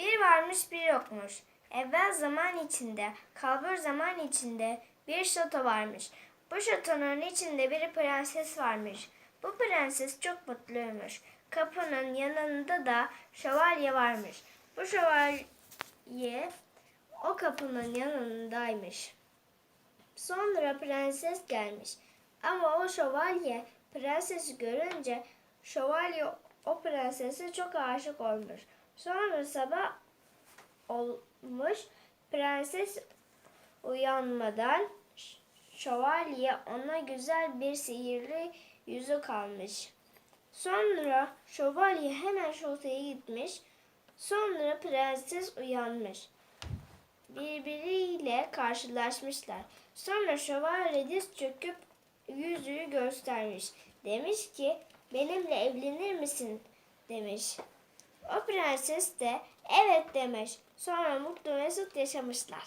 Bir varmış bir yokmuş. Evvel zaman içinde, kalbur zaman içinde bir şato varmış. Bu şatonun içinde bir prenses varmış. Bu prenses çok mutluymuş. Kapının yanında da şövalye varmış. Bu şövalye o kapının yanındaymış. Sonra prenses gelmiş. Ama o şövalye prensesi görünce şövalye o prensese çok aşık olmuş. Sonra sabah olmuş. Prenses uyanmadan şövalye ona güzel bir sihirli yüzük almış. Sonra şövalye hemen şotaya gitmiş. Sonra prenses uyanmış. Birbiriyle karşılaşmışlar. Sonra şövalye diz çöküp yüzüğü göstermiş. Demiş ki benimle evlenir misin demiş. O prenses de evet demiş. Sonra mutlu mesut yaşamışlar.